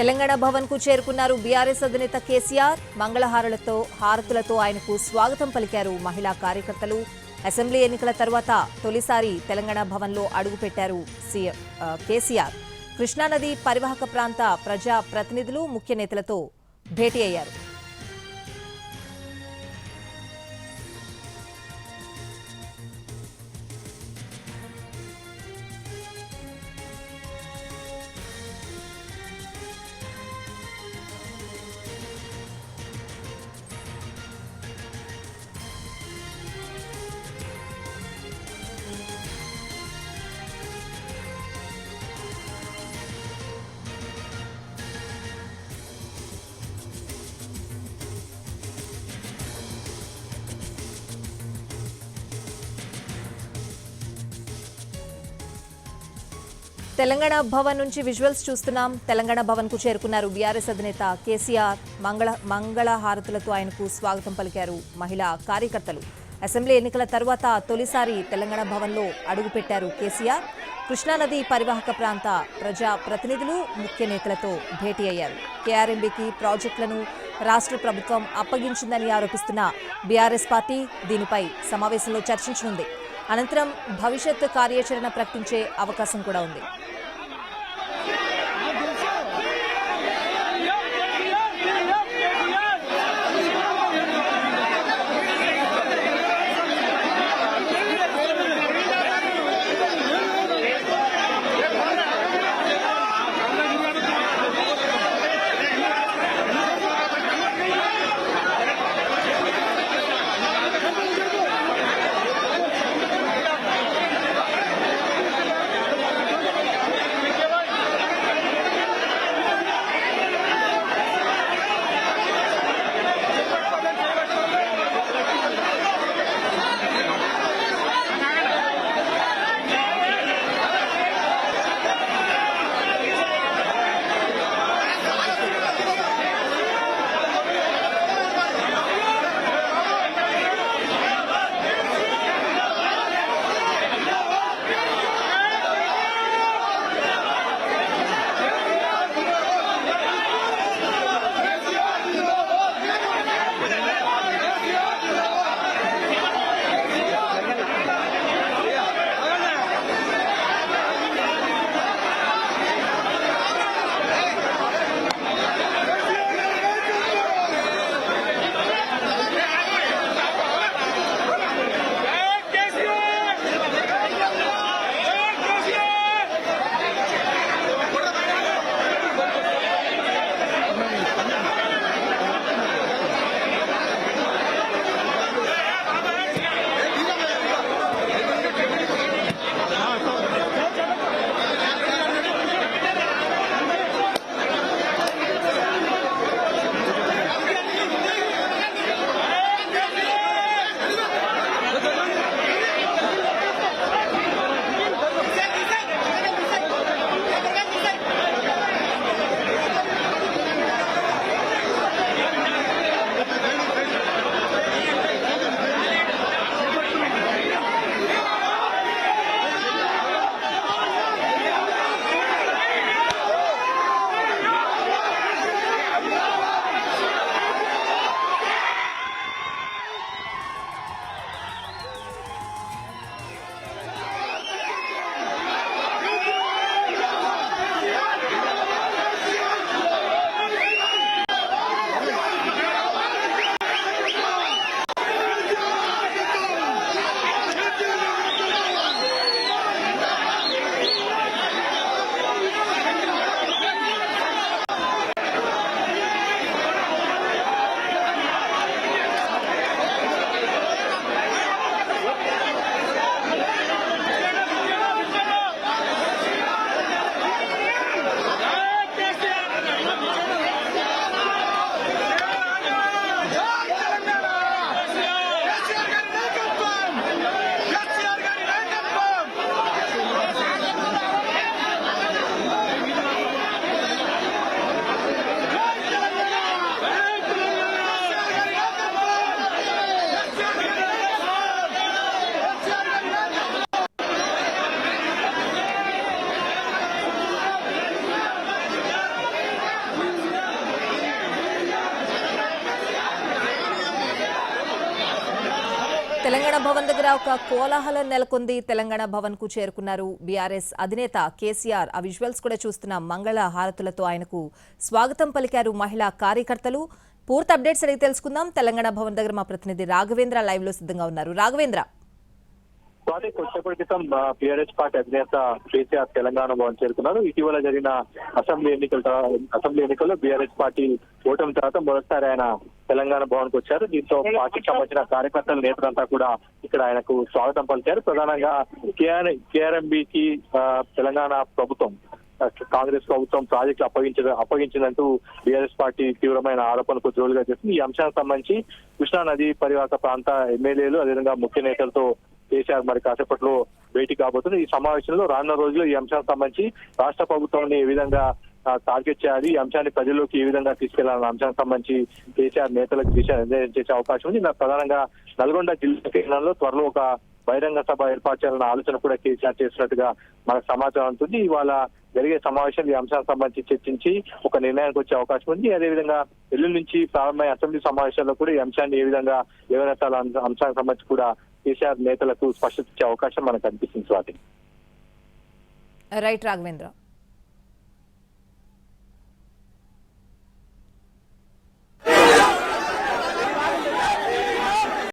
తెలంగాణ భవన్కు చేరుకున్నారు బీఆర్ఎస్ అధినేత కేసీఆర్. మంగళహారులతో హారతులతో ఆయనకు స్వాగతం పలికారు మహిళా కార్యకర్తలు. అసెంబ్లీ ఎన్నికల తర్వాత తొలిసారి తెలంగాణ భవన్లో అడుగుపెట్టారు కేసీఆర్. కృష్ణానది పరివాహక ప్రాంత ప్రజా ప్రతినిధులు ముఖ్య నేతలతో భేటీ అయ్యారు. తెలంగాణ భవన్ నుంచి విజువల్స్ చూస్తున్నాం. తెలంగాణ భవన్కు చేరుకున్నారు బీఆర్ఎస్ అధినేత కేసీఆర్. మంగళ మంగళ హారతులతో ఆయనకు స్వాగతం పలికారు మహిళా కార్యకర్తలు. అసెంబ్లీ ఎన్నికల తర్వాత తొలిసారి తెలంగాణ భవన్లో అడుగుపెట్టారు కేసీఆర్. కృష్ణానది పరివాహక ప్రాంత ప్రజా ప్రతినిధులు ముఖ్య నేతలతో భేటీ అయ్యారు. కేఆర్ఎంబీకి ప్రాజెక్టులను రాష్ట్ర ప్రభుత్వం అప్పగించిందని ఆరోపిస్తున్న బీఆర్ఎస్ పార్టీ దీనిపై సమావేశంలో చర్చించనుంది. అనంతరం భవిష్యత్ కార్యాచరణ ప్రకటించే అవకాశం కూడా ఉంది. తెలంగాణ భవన్ దగ్గర ఒక కోలాహలం నెలకొంది. తెలంగాణ భవన్కు చేరుకున్నారు బీఆర్ఎస్ అధినేత కేసీఆర్. ఆ విజువల్స్ కూడా చూస్తున్న మంగళ హారతులతో ఆయనకు స్వాగతం పలికారు మహిళా కార్యకర్తలు. పూర్తి అప్డేట్స్ అడిగి తెలుసుకుందాం. తెలంగాణ భవన్ దగ్గర మా ప్రతినిధి రాఘవేంద్ర లైవ్లో సిద్ధంగా ఉన్నారు. రాఘవేంద్ర. స్వాతి కొద్దిసేపటి క్రితం టీఆర్ఎస్ పార్టీ అధినేత కేసీఆర్ తెలంగాణ భవన్ చేరుకున్నారు. ఇటీవల జరిగిన అసెంబ్లీ ఎన్నికల అసెంబ్లీ ఎన్నికల్లో బీఆర్ఎస్ పార్టీ ఓటమి తర్వాత మొదటిసారి ఆయన తెలంగాణ భవన్కు వచ్చారు. దీంతో పార్టీకి సంబంధించిన కార్యకర్తల నేతలంతా కూడా ఇక్కడ ఆయనకు స్వాగతం పలికారు. ప్రధానంగా కేఆర్ కేఆర్ఎంబికి తెలంగాణ ప్రభుత్వం కాంగ్రెస్ ప్రభుత్వం ప్రాజెక్టులు అప్పగించ అప్పగించిందంటూ బీఆర్ఎస్ పార్టీ తీవ్రమైన ఆరోపణలకు జోలుగా చేసింది ఈ అంశానికి సంబంధించి కృష్ణా నది పరివాహక ప్రాంత ఎమ్మెల్యేలు అదేవిధంగా ముఖ్య నేతలతో కేసీఆర్ మరి కాసేపట్లో భేటీ కాబోతుంది ఈ సమావేశంలో రానున్న రోజుల్లో ఈ అంశానికి సంబంధించి రాష్ట్ర ప్రభుత్వాన్ని ఏ విధంగా టార్గెట్ చేయాలి ఈ అంశాన్ని ప్రజల్లోకి ఏ విధంగా తీసుకెళ్ళాలన్న అంశానికి సంబంధించి కేసీఆర్ నేతలకు దిశ చేసే అవకాశం ఉంది. ప్రధానంగా నల్గొండ జిల్లా కేంద్రంలో త్వరలో ఒక బహిరంగ సభ ఏర్పాటు చేయాలన్న ఆలోచన కూడా కేసీఆర్ చేసినట్టుగా మనకు సమాచారం ఉంటుంది ఇవాళ జరిగే సమావేశం ఈ అంశానికి సంబంధించి చర్చించి ఒక నిర్ణయానికి వచ్చే అవకాశం ఉంది. అదేవిధంగా ఎల్లుండి నుంచి ప్రారంభమైన అసెంబ్లీ సమావేశాల్లో కూడా ఈ అంశాన్ని ఏ విధంగా లేవనెత్తాల అంశానికి సంబంధించి కూడా కేసీఆర్ నేతలకు స్పష్టత ఇచ్చే అవకాశం మనకు అనిపిస్తుంది స్వాతి. రైట్ రాఘవేంద్ర.